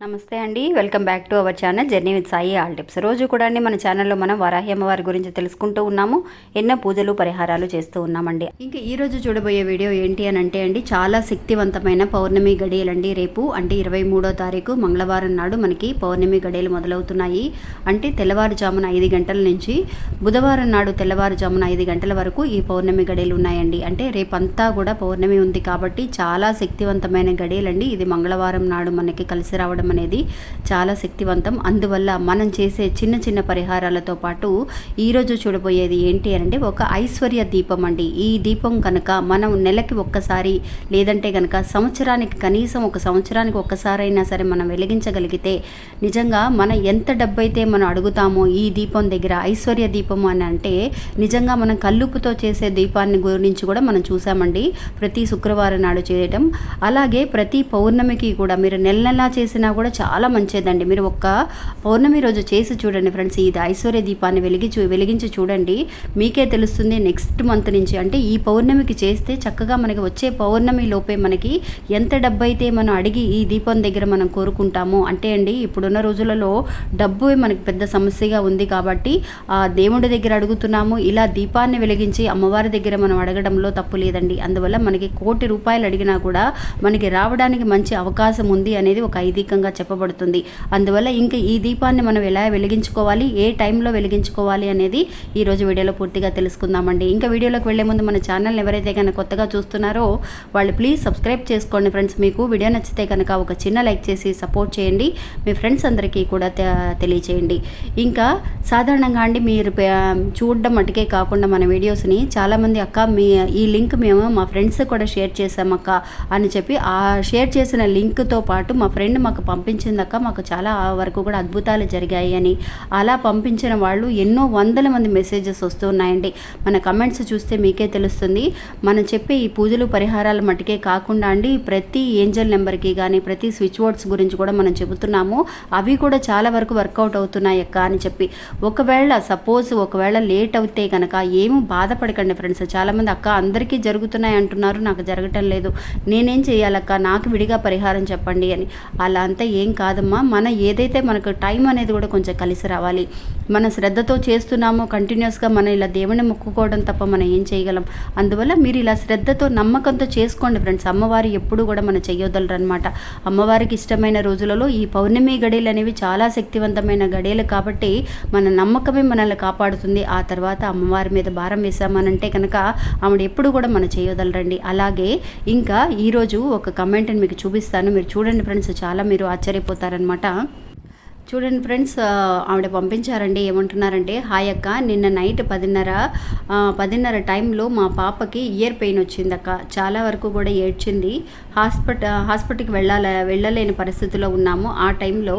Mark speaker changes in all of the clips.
Speaker 1: నమస్తే అండి. Welcome back to our channel journey with Sai all tips. రోజు కూడా అండి మన ఛానల్లో మనం వరాహి అమ్మవారి గురించి తెలుసుకుంటూ ఉన్నాము. ఎన్నో పూజలు పరిహారాలు చేస్తూ ఉన్నామండి. ఇంకా ఈ రోజు చూడబోయే వీడియో ఏంటి అని అంటే అండి చాలా శక్తివంతమైన పౌర్ణమి గడియలండి. రేపు అంటే ఇరవై మూడో తారీఖు మంగళవారం నాడు మనకి పౌర్ణమి గడియలు మొదలవుతున్నాయి. అంటే తెల్లవారుజామున ఐదు గంటల నుంచి బుధవారం నాడు తెల్లవారుజామున ఐదు గంటల వరకు ఈ పౌర్ణమి గడియలు ఉన్నాయండి. అంటే రేపంతా కూడా పౌర్ణమి ఉంది కాబట్టి చాలా శక్తివంతమైన గడియలండి. ఇది మంగళవారం నాడు మనకి కలిసి రావడం అనేది చాలా శక్తివంతం. అందువల్ల మనం చేసే చిన్న చిన్న పరిహారాలతో పాటు ఈరోజు చూడబోయేది ఏంటి అంటే ఒక ఐశ్వర్య దీపం అండి. ఈ దీపం కనుక మనం నెలకి ఒక్కసారి లేదంటే కనుక సంవత్సరానికి కనీసం ఒక సంవత్సరానికి ఒక్కసారైనా సరే మనం వెలిగించగలిగితే నిజంగా మన ఎంత డబ్బైతే మనం అడుగుతామో ఈ దీపం దగ్గర ఐశ్వర్య దీపం అని అంటే నిజంగా మనం కల్లుపుతో చేసే దీపాన్ని గురించి కూడా మనం చూసామండి ప్రతి శుక్రవారం నాడు చేయటం. అలాగే ప్రతి పౌర్ణమికి కూడా మీరు నెల నెలా చేసినా కూడా చాలా మంచిదండి. మీరు ఒక్క పౌర్ణమి రోజు చేసి చూడండి ఫ్రెండ్స్. ఇది ఐశ్వర్య దీపాన్ని వెలిగి చూ వెలిగించి చూడండి. మీకే తెలుస్తుంది నెక్స్ట్ మంత్ నుంచి. అంటే ఈ పౌర్ణమికి చేస్తే చక్కగా మనకి వచ్చే పౌర్ణమి లోపే మనకి ఎంత డబ్బు అయితే మనం అడిగి ఈ దీపం దగ్గర మనం కోరుకుంటామో అంటే అండి ఇప్పుడున్న రోజులలో డబ్బు మనకి పెద్ద సమస్యగా ఉంది కాబట్టి ఆ దేవుడి దగ్గర అడుగుతున్నాము. ఇలా దీపాన్ని వెలిగించి అమ్మవారి దగ్గర మనం అడగడంలో తప్పు లేదండి. అందువల్ల మనకి కోటి రూపాయలు అడిగినా కూడా మనకి రావడానికి మంచి అవకాశం ఉంది అనేది ఒక ఐదీకంగా చెప్పబడుతుంది. అందువల్ల ఇంకా ఈ దీపాన్ని మనం ఎలా వెలిగించుకోవాలి ఏ టైంలో వెలిగించుకోవాలి అనేది ఈరోజు వీడియోలో పూర్తిగా తెలుసుకుందామండి. ఇంకా వీడియోలోకి వెళ్ళే ముందు మన ఛానల్ ఎవరైతే కనుక కొత్తగా చూస్తున్నారో వాళ్ళు ప్లీజ్ సబ్స్క్రైబ్ చేసుకోండి ఫ్రెండ్స్. మీకు వీడియో నచ్చితే కనుక ఒక చిన్న లైక్ చేసి సపోర్ట్ చేయండి. మీ ఫ్రెండ్స్ అందరికీ కూడా తెలియచేయండి. ఇంకా సాధారణంగా అండి మీరు చూడడం మటుకే కాకుండా మన వీడియోస్ని చాలామంది అక్క మీ ఈ లింక్ మేము మా ఫ్రెండ్స్ కూడా షేర్ చేసాం అక్క అని చెప్పి ఆ షేర్ చేసిన లింక్తో పాటు మా ఫ్రెండ్ మాకు పంపించిందక్క. మాకు చాలా వరకు కూడా అద్భుతాలు జరిగాయి అని అలా పంపించిన వాళ్ళు ఎన్నో వందల మంది మెసేజెస్ వస్తున్నాయండి. మన కమెంట్స్ చూస్తే మీకే తెలుస్తుంది. మనం చెప్పే ఈ పూజలు పరిహారాలు మటుకే కాకుండా అండి ప్రతి ఏంజల్ నెంబర్కి కానీ ప్రతి స్విచ్ బోర్డ్స్ గురించి కూడా మనం చెబుతున్నాము. అవి కూడా చాలా వరకు వర్కౌట్ అవుతున్నాయి అక్క అని చెప్పి. ఒకవేళ సపోజ్ ఒకవేళ లేట్ అవుతే కనుక ఏమీ బాధపడకండి ఫ్రెండ్స్. చాలామంది అక్క అందరికీ జరుగుతున్నాయి అంటున్నారు. నాకు జరగటం లేదు. నేనేం చేయాలక్క? నాకు విడిగా పరిహారం చెప్పండి అని. అలా అంతా ఏం కాదమ్మా. మన ఏదైతే మనకు టైం అనేది కూడా కొంచెం కలిసి రావాలి. మన శ్రద్ధతో చేస్తున్నామో కంటిన్యూస్గా మనం ఇలా దేవుని మొక్కుకోవడం తప్ప మనం ఏం చేయగలం. అందువల్ల మీరు ఇలా శ్రద్ధతో నమ్మకంతో చేసుకోండి ఫ్రెండ్స్. అమ్మవారు ఎప్పుడు కూడా మనం చెయ్యొద్దలరు అనమాట అమ్మవారికి ఇష్టమైన రోజులలో ఈ పౌర్ణమి గడియలు అనేవి చాలా శక్తివంతమైన గడియలు కాబట్టి మన నమ్మకమే మనల్ని కాపాడుతుంది. ఆ తర్వాత అమ్మవారి మీద భారం వేసామనంటే కనుక ఆవిడ ఎప్పుడు కూడా మనం చేయొదలరండి అలాగే ఇంకా ఈరోజు ఒక కమెంట్ని మీకు చూపిస్తాను. మీరు చూడండి ఫ్రెండ్స్. చాలా మీరు ఆశ్చర్యపోతారనమాట చూడండి ఫ్రెండ్స్ ఆవిడ పంపించారండి ఏమంటున్నారంటే హాయ్ అక్క నిన్న నైట్ పదిన్నర పదిన్నర టైంలో మా పాపకి ఇయర్ పెయిన్ వచ్చింది అక్క. చాలా వరకు కూడా ఏడ్చింది. హాస్పిటల్ హాస్పిటల్కి వెళ్ళాల వెళ్ళలేని పరిస్థితిలో ఉన్నాము. ఆ టైంలో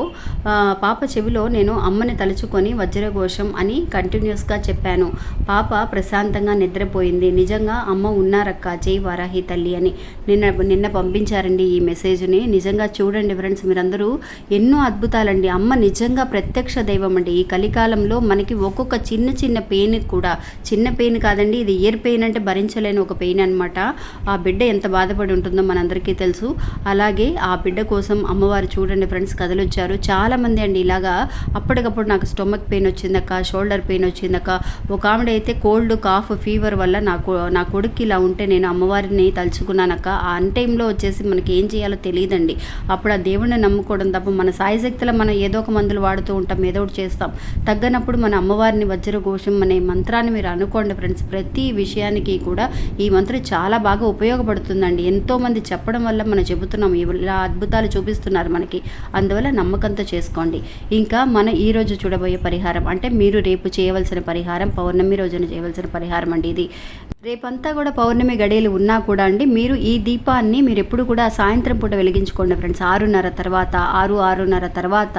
Speaker 1: పాప చెవిలో నేను అమ్మని తలుచుకొని వజ్రఘోషం అని కంటిన్యూస్గా చెప్పాను. పాప ప్రశాంతంగా నిద్రపోయింది. నిజంగా అమ్మ ఉన్నారక్క జై వారాహి తల్లి అని. నిన్న నిన్న పంపించారండి ఈ మెసేజ్ని. నిజంగా చూడండి ఫ్రెండ్స్ మీరందరూ ఎన్నో అద్భుతాలండి. అమ్మ నిజంగా ప్రత్యక్ష దైవం అండి. ఈ కలికాలంలో మనకి ఒక్కొక్క చిన్న చిన్న పెయిన్ కూడా చిన్న పెయిన్ కాదండి ఇది ఇయర్ పెయిన్ అంటే భరించలేని ఒక పెయిన్ అనమాట ఆ బిడ్డ ఎంత బాధపడి ఉంటుందో మనందరికీ తెలుసు. అలాగే ఆ బిడ్డ కోసం అమ్మవారు చూడండి ఫ్రెండ్స్ కదలొచ్చారు. చాలామంది అండి ఇలాగా అప్పటికప్పుడు నాకు స్టొమక్ పెయిన్ వచ్చిందక్క షోల్డర్ పెయిన్ వచ్చిందక్క. ఒక ఆవిడ అయితే కోల్డ్ కాఫ్ ఫీవర్ వల్ల నాకు నా కొడుక్కి ఇలా ఉంటే నేను అమ్మవారిని తలుచుకున్నానక్క. ఆ అన్ టైంలో వచ్చేసి మనకి ఏం చేయాలో తెలియదండి. అప్పుడు ఆ దేవుడిని నమ్ముకోవడం తప్ప మన సాయశక్తిలో మనం ఏదో ఒక మందులు వాడుతూ ఉంటాం ఏదో ఒకటి చేస్తాం. తగ్గనప్పుడు మన అమ్మవారిని వజ్రఘోషం అనే మంత్రాన్ని మీరు అనుకోండి ఫ్రెండ్స్. ప్రతి విషయానికి కూడా ఈ మంత్రం చాలా బాగా ఉపయోగపడుతుందండి. ఎంతోమంది చెప్పడం వల్ల మనం చెబుతున్నాం ఇలా అద్భుతాలు చూపిస్తున్నారు మనకి. అందువల్ల నమ్మకంతో చేసుకోండి. ఇంకా మన ఈరోజు చూడబోయే పరిహారం అంటే మీరు రేపు చేయవలసిన పరిహారం పౌర్ణమి రోజున చేయవలసిన పరిహారం అండి ఇది. రేపంతా కూడా పౌర్ణమి గడియలు ఉన్నా కూడా అండి మీరు ఈ దీపాన్ని మీరు ఎప్పుడు కూడా సాయంత్రం పూట వెలిగించుకోండి ఫ్రెండ్స్. ఆరున్నర తర్వాత ఆరు ఆరున్నర తర్వాత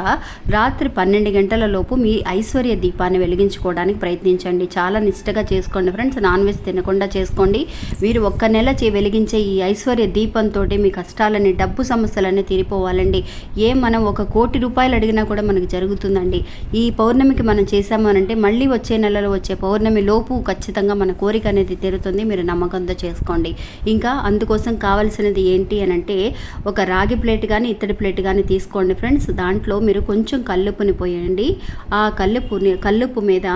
Speaker 1: రాత్రి పన్నెండు గంటల లోపు మీ ఐశ్వర్య దీపాన్ని వెలిగించుకోవడానికి ప్రయత్నించండి. చాలా నిష్టగా చేసుకోండి ఫ్రెండ్స్. నాన్ వెజ్ తినకుండా చేసుకోండి. మీరు ఒక్క నెల చే వెలిగించే ఈ ఐశ్వర్య దీపంతో మీ కష్టాలని డబ్బు సమస్యలన్నీ తీరిపోవాలండి. ఏ మనం ఒక కోటి రూపాయలు అడిగినా కూడా మనకు జరుగుతుందండి. ఈ పౌర్ణమికి మనం చేసాము మళ్ళీ వచ్చే నెలలో వచ్చే పౌర్ణమి లోపు ఖచ్చితంగా మన కోరిక అనేది తీరుతుంది. మీరు నమ్మకంతో చేసుకోండి. ఇంకా అందుకోసం కావాల్సినది ఏంటి అని అంటే ఒక రాగి ప్లేట్ కానీ ఇత్తడి ప్లేట్ కానీ తీసుకోండి ఫ్రెండ్స్. దాంట్లో మీరు కొంచెం కొంచెం కల్లుపుని పోయండి. ఆ కల్లుపుని కల్లుపు మీద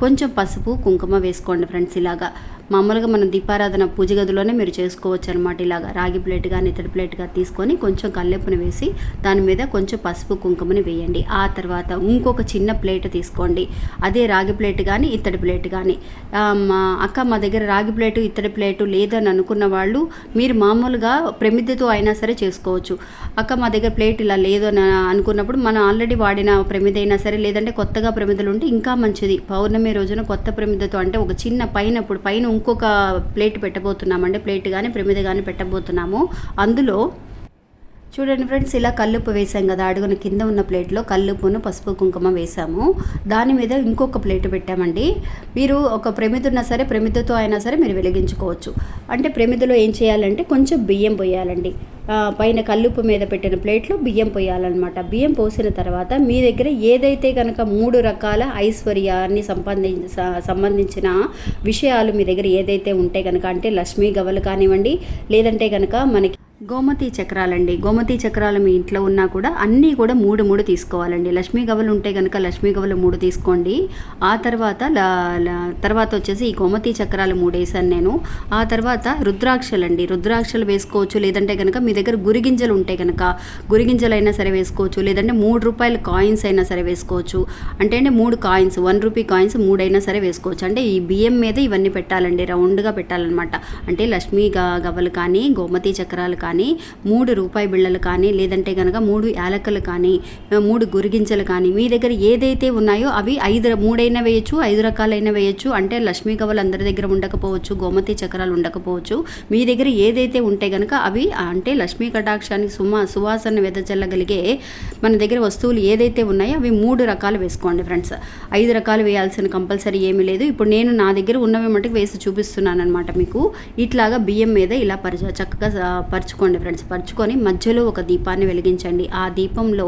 Speaker 1: కొంచెం పసుపు కుంకుమ వేసుకోండి ఫ్రెండ్స్ ఇలాగా. మామూలుగా మనం దీపారాధన పూజ గదిలోనే మీరు చేసుకోవచ్చు అనమాట ఇలాగా. రాగి ప్లేట్ కానీ ఇతడి ప్లేట్గా తీసుకొని కొంచెం కల్లెప్పును వేసి దాని మీద కొంచెం పసుపు కుంకుమని వేయండి. ఆ తర్వాత ఇంకొక చిన్న ప్లేట్ తీసుకోండి. అదే రాగి ప్లేట్ కానీ ఇత్తడి ప్లేట్ కానీ మా అక్క మా దగ్గర రాగి ప్లేటు ఇత్తడి ప్లేటు లేదని అనుకున్న వాళ్ళు మీరు మామూలుగా ప్రమిదతో అయినా సరే చేసుకోవచ్చు. అక్క మా దగ్గర ప్లేట్ ఇలా లేదు అని అనుకున్నప్పుడు మనం ఆల్రెడీ వాడిన ప్రమిద అయినా సరే లేదంటే కొత్తగా ప్రమిదలు ఉంటే ఇంకా మంచిది. పౌర్ణమి రోజున కొత్త ప్రమిదతో అంటే ఒక చిన్న పైన ఇప్పుడు పైన ఇంకొక ప్లేట్ పెట్టబోతున్నామండి. ప్లేట్ కానీ ప్రమిద కానీ పెట్టబోతున్నాము. అందులో చూడండి ఫ్రెండ్స్ ఇలా కల్లుప్పు వేసాం కదా అడుగున కింద ఉన్న ప్లేట్లో కల్లుప్పును పసుపు కుంకుమ వేసాము దాని మీద ఇంకొక ప్లేట్ పెట్టామండి. మీరు ఒక ప్రమిద ఉన్నా సరే ప్రమిదతో అయినా సరే మీరు వెలిగించుకోవచ్చు. అంటే ప్రమిదలో ఏం చేయాలంటే కొంచెం బియ్యం పోయాలండి. పైన కల్లుప్పు మీద పెట్టిన ప్లేట్లో బియ్యం పోయాలన్నమాట. బియ్యం పోసిన తర్వాత మీ దగ్గర ఏదైతే కనుక మూడు రకాల ఐశ్వర్యాన్ని సంబంధించి సంబంధించిన విషయాలు మీ దగ్గర ఏదైతే ఉంటే కనుక అంటే లక్ష్మీ గవలు కానివ్వండి లేదంటే కనుక మనకి గోమతి చక్రాలండి. గోమతి చక్రాలు మీ ఇంట్లో ఉన్నా కూడా అన్నీ కూడా మూడు మూడు తీసుకోవాలండి. లక్ష్మీ గవలు ఉంటే కనుక లక్ష్మీ గవలు మూడు తీసుకోండి. ఆ తర్వాత తర్వాత వచ్చేసి ఈ గోమతి చక్రాలు మూడు వేసాను నేను. ఆ తర్వాత రుద్రాక్షలు అండి రుద్రాక్షలు వేసుకోవచ్చు. లేదంటే కనుక మీ దగ్గర గురిగింజలు ఉంటే కనుక గురిగింజలు అయినా సరే వేసుకోవచ్చు. లేదంటే మూడు రూపాయల కాయిన్స్ అయినా సరే వేసుకోవచ్చు. అంటే అంటే మూడు కాయిన్స్ వన్ రూపీ కాయిన్స్ మూడైనా సరే వేసుకోవచ్చు. అంటే ఈ బియ్యం మీద ఇవన్నీ పెట్టాలండి. రౌండ్గా పెట్టాలన్నమాట. అంటే లక్ష్మీ గవలు కానీ గోమతి చక్రాలు కానీ కానీ మూడు రూపాయి బిళ్ళలు కానీ లేదంటే కనుక మూడు యాలకలు కానీ మూడు గురిగించలు కానీ మీ దగ్గర ఏదైతే ఉన్నాయో అవి ఐదు మూడైనా వేయచ్చు ఐదు రకాలైన వేయచ్చు. అంటే లక్ష్మీ కవలు అందరి దగ్గర ఉండకపోవచ్చు గోమతి చక్రాలు ఉండకపోవచ్చు. మీ దగ్గర ఏదైతే ఉంటే కనుక అవి అంటే లక్ష్మీ కటాక్షానికి సుమా సువాసన వెదజల్లగలిగే మన దగ్గర వస్తువులు ఏదైతే ఉన్నాయో అవి మూడు రకాలు వేసుకోండి ఫ్రెండ్స్. ఐదు రకాలు వేయాల్సిన కంపల్సరీ ఏమీ లేదు. ఇప్పుడు నేను నా దగ్గర ఉన్నవి మటుకు వేసి చూపిస్తున్నాను అనమాట మీకు. ఇట్లాగా బియ్యం మీద ఇలా పరిచ చక్కగా పరుచుకో పరుచుకోండి ఫ్రెండ్స్. పరుచుకొని మధ్యలో ఒక దీపాన్ని వెలిగించండి. ఆ దీపంలో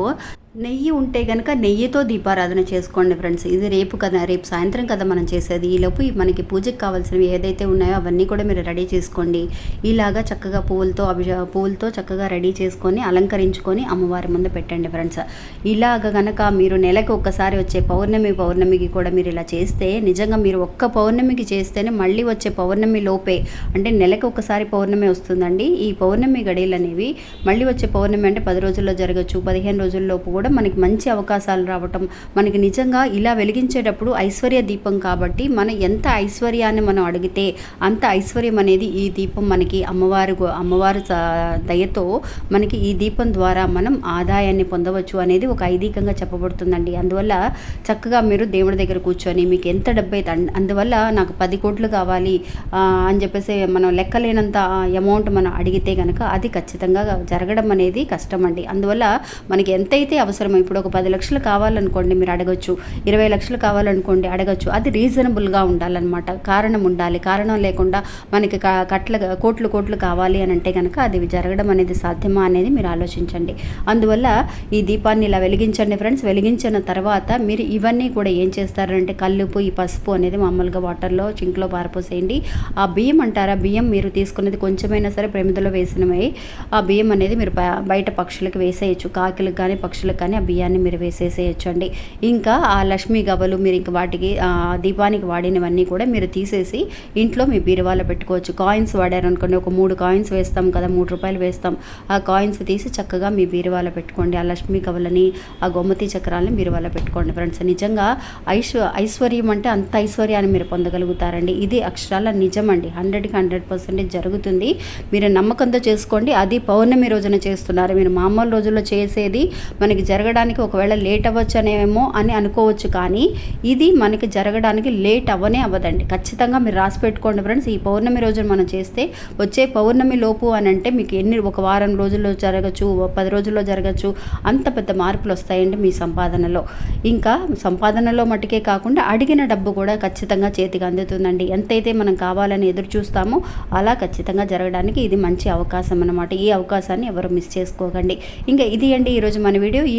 Speaker 1: నెయ్యి ఉంటే కనుక నెయ్యితో దీపారాధన చేసుకోండి ఫ్రెండ్స్. ఇది రేపు కదా రేపు సాయంత్రం కదా మనం చేసేది. ఈలోపు మనకి పూజకు కావాల్సినవి ఏదైతే ఉన్నాయో అవన్నీ కూడా మీరు రెడీ చేసుకోండి. ఇలాగా చక్కగా పువ్వులతో అభి పువ్వులతో చక్కగా రెడీ చేసుకొని అలంకరించుకొని అమ్మవారి ముందు పెట్టండి ఫ్రెండ్స్. ఇలాగ కనుక మీరు నెలకు ఒక్కసారి వచ్చే పౌర్ణమి పౌర్ణమికి కూడా మీరు ఇలా చేస్తే నిజంగా మీరు ఒక్క పౌర్ణమికి చేస్తేనే మళ్ళీ వచ్చే పౌర్ణమి లోపే అంటే నెలకు ఒకసారి పౌర్ణమి వస్తుందండి. ఈ పౌర్ణమి గడియలు అనేవి మళ్ళీ వచ్చే పౌర్ణమి అంటే పది రోజుల్లో జరగచ్చు పదిహేను రోజుల్లోపు కూడా మనకి మంచి అవకాశాలు రావటం మనకి నిజంగా ఇలా వెలిగించేటప్పుడు ఐశ్వర్య దీపం కాబట్టి మనం ఎంత ఐశ్వర్యాన్ని మనం అడిగితే అంత ఐశ్వర్యం అనేది ఈ దీపం మనకి అమ్మవారు అమ్మవారు దయతో మనకి ఈ దీపం ద్వారా మనం ఆదాయాన్ని పొందవచ్చు అనేది ఒక ఐదీకంగా చెప్పబడుతుందండి. అందువల్ల చక్కగా మీరు దేవుడి దగ్గర కూర్చొని మీకు ఎంత డబ్బు అయితే అందువల్ల నాకు పది కోట్లు కావాలి అని చెప్పేసి మనం లెక్కలేనంత అమౌంట్ మనం అడిగితే కనుక అది ఖచ్చితంగా జరగడం అనేది కష్టం అండి అందువల్ల మనకి ఎంతైతే అవసరం ఇప్పుడు ఒక పది లక్షలు కావాలనుకోండి మీరు అడగచ్చు ఇరవై లక్షలు కావాలనుకోండి అడగచ్చు అది రీజనబుల్గా ఉండాలన్నమాట. కారణం ఉండాలి. కారణం లేకుండా మనకి కట్ల కోట్లు కోట్లు కావాలి అని అంటే కనుక అది జరగడం అనేది సాధ్యమా అనేది మీరు ఆలోచించండి. అందువల్ల ఈ దీపాన్ని ఇలా వెలిగించండి ఫ్రెండ్స్. వెలిగించిన తర్వాత మీరు ఇవన్నీ కూడా ఏం చేస్తారంటే కల్లుపు ఈ పసుపు అనేది మామూలుగా వాటర్లో చింక్లో పారిపోసేయండి. ఆ బియ్యం అంటారా? బియ్యం మీరు తీసుకున్నది కొంచెమైనా సరే ప్రమిదలో వేసినవి. ఆ బియ్యం అనేది మీరు బయట పక్షులకు వేసేయచ్చు. కాకిలకు కానీ పక్షులకు కానీ ఆ బియ్యాన్ని మీరు వేసేసేయచ్చండి. ఇంకా ఆ లక్ష్మీ గబలు మీరు ఇంకా వాటికి దీపానికి వాడినవన్నీ కూడా మీరు తీసేసి ఇంట్లో మీ బీరువాలో పెట్టుకోవచ్చు. కాయిన్స్ వాడారు అనుకోండి ఒక మూడు కాయిన్స్ వేస్తాం కదా మూడు రూపాయలు వేస్తాం. ఆ కాయిన్స్ తీసి చక్కగా మీ బీరువాలో పెట్టుకోండి. ఆ లక్ష్మీ గబలని ఆ గొమ్మతి చక్రాలని బీరువాలో పెట్టుకోండి ఫ్రెండ్స్. నిజంగా ఐశ్వ ఐశ్వర్యం అంటే అంత ఐశ్వర్యాన్ని మీరు పొందగలుగుతారండి. ఇది అక్షరాల నిజం అండి హండ్రెడ్కి హండ్రెడ్ పర్సెంటేజ్ జరుగుతుంది. మీరు నమ్మకంతో చేసుకోండి. అది పౌర్ణమి రోజున చేస్తున్నారు. మీరు మామూలు రోజుల్లో చేసేది మనకి జరగడానికి ఒకవేళ లేట్ అవ్వచ్చు అనేమో అని అనుకోవచ్చు కానీ ఇది మనకి జరగడానికి లేట్ అవ్వనే అవ్వదండి. ఖచ్చితంగా మీరు రాసి పెట్టుకోండి ఫ్రెండ్స్. ఈ పౌర్ణమి రోజున మనం చేస్తే వచ్చే పౌర్ణమి లోపు అని అంటే మీకు ఎన్ని ఒక వారం రోజుల్లో జరగచ్చు ఓ పది రోజుల్లో జరగచ్చు అంత పెద్ద మార్పులు వస్తాయండి మీ సంపాదనలో. ఇంకా సంపాదనలో మటుకే కాకుండా అడిగిన డబ్బు కూడా ఖచ్చితంగా చేతికి అందుతుందండి. ఎంతైతే మనం కావాలని ఎదురు చూస్తామో అలా ఖచ్చితంగా జరగడానికి ఇది మంచి అవకాశం అన్నమాట. ఈ అవకాశాన్ని ఎవరు మిస్ చేసుకోకండి. ఇంకా ఇది అండి ఈరోజు మన వీడియో. ఈ